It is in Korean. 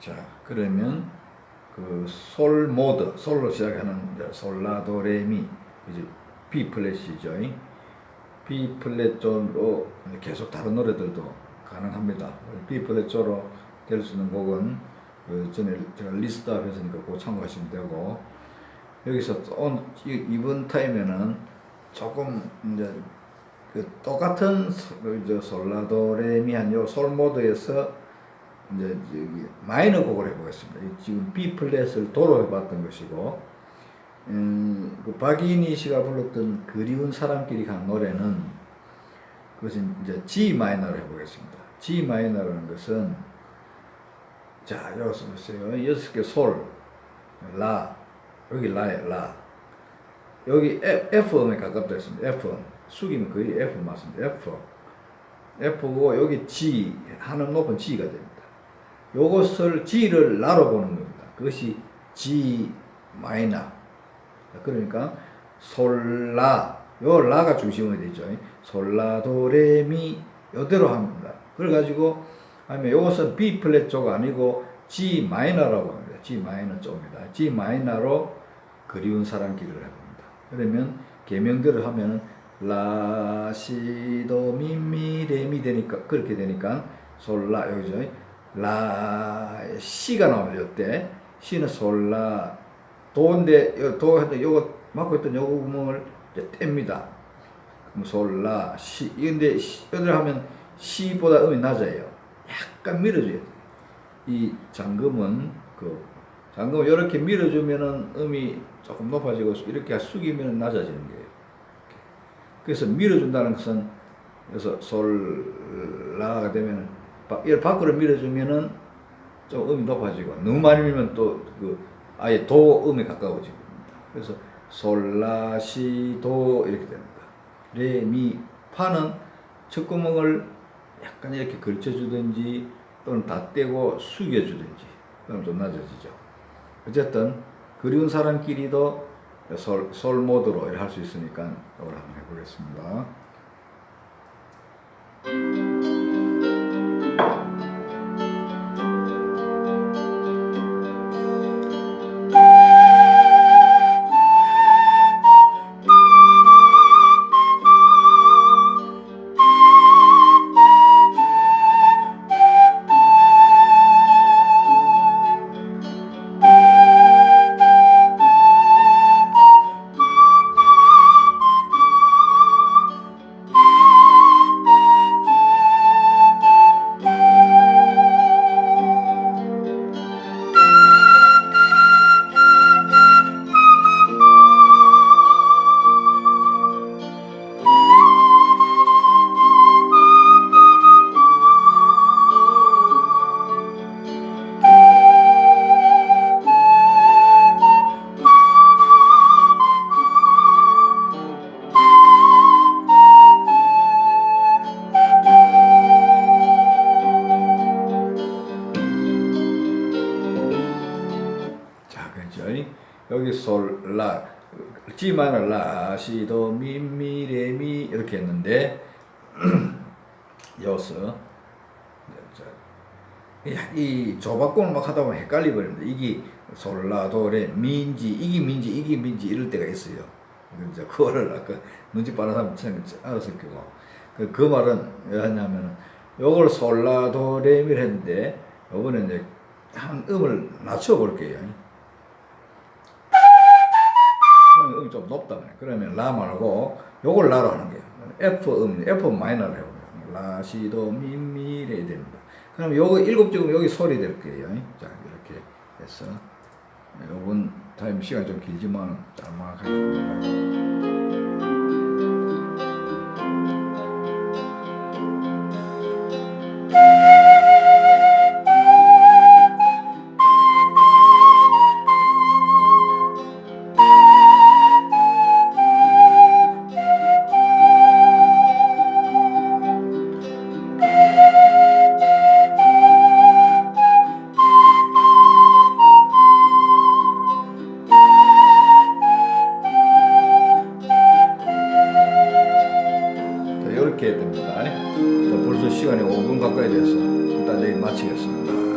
자, 그러면 그 솔 모드, 솔로 시작하는 솔라도레미 이제 B 플랫이죠. B 플랫 쪽으로 계속 다른 노래들도 가능합니다. B 플랫 쪽으로 될 수 있는 곡은 그 전에 제가 리스트업 했으니까 그거 참고하시면 되고 여기서 또 온, 이- 이번 타임에는 조금 이제 그 똑같은 이제 솔라도레미 한 요 솔 모드에서 이제 여기 마이너 곡을 해보겠습니다. 이 지금 B 플랫을 도로 해봤던 것이고, 음, 그 박인희 씨가 불렀던 그리운 사람끼리 간 노래는 그것은 이제 G 마이너로 해보겠습니다. G 마이너라는 것은 자 여기서 보세요. 여섯 개 솔, 라, 여기 라에 라, 여기 F, F 음에 가깝다 했습니다. F 숙이면 거의 F 맞습니다. F F고 여기 G 하는 높은 G가 됩니다. 요것을 G를 라로 보는 겁니다. 그것이 G 마이너. 그러니까 솔라 요 라가 중심이 되죠. 솔라도레미 요대로 합니다. 그래 가지고 하면 요것은 B 플랫 쪽 아니고 G 마이너라고 합니다. G 마이너 쪽입니다. G 마이너로 그리운 사람끼리를 해봅니다. 그러면 개명대로 하면은 라시도 미미 레미 되니까 그렇게 되니까 솔라 여기죠. 라 시가 나오죠. 이때 시는 솔라 도인데 요- 도 요거 맡고 있던 요 구멍을 뗍니다. 그럼 솔라 시 근데 여들 하면 시보다 음이 낮아요. 약간 밀어줘야 돼. 이 잠금은 그 잠금 이렇게 밀어주면은 음이 조금 높아지고 이렇게 숙이면 낮아지는 거예요. 그래서 밀어준다는 것은 그래서 솔라가 되면 이 밖으로 밀어주면은 좀 음이 높아지고 너무 많이 밀면 또 그 아예 도 음에 가까워집니다. 그래서 솔라시도 이렇게 됩니다. 레미 파는 첫 구멍을 약간 이렇게 걸쳐주든지 또는 다 떼고 숙여주든지 그럼 좀 낮아지죠. 어쨌든 그리운 사람끼리도 솔, 솔 모드로 할 수 있으니까 이걸 한번 해보겠습니다. 라, 마이너 라, 시, 도, 미, 미, 레, 미 이렇게 했는데 여기서 자, 이- 이 조바꿈을 막 하다 보면 헷갈리 버립니다. 이게 솔라도레 민지 이게 민지 이게 민지 이럴 때가 있어요. 이제 그거를 아까 눈치 빠른 사람 참 알았을 거고 그, 그 말은 왜 하냐면은 요걸 솔라도레미를 했는데 요번에 이제 한 음을 낮춰 볼게요. 좀 높다 말이에요. 그러면 라 말고 요걸 라로 하는 거예요. F 음, F 마이너로 해봅니다. 라, 시, 도, 미, 미, 레 됩니다. 그럼 요거 일곱 적으면 여기 소리 될 거예요. 자, 이렇게 해서 요번 타임 시간 좀 길지만 짤막하게 이렇게 됩니다. 네? 벌써 시간이 5분 가까이 돼서 일단 여기 마치겠습니다.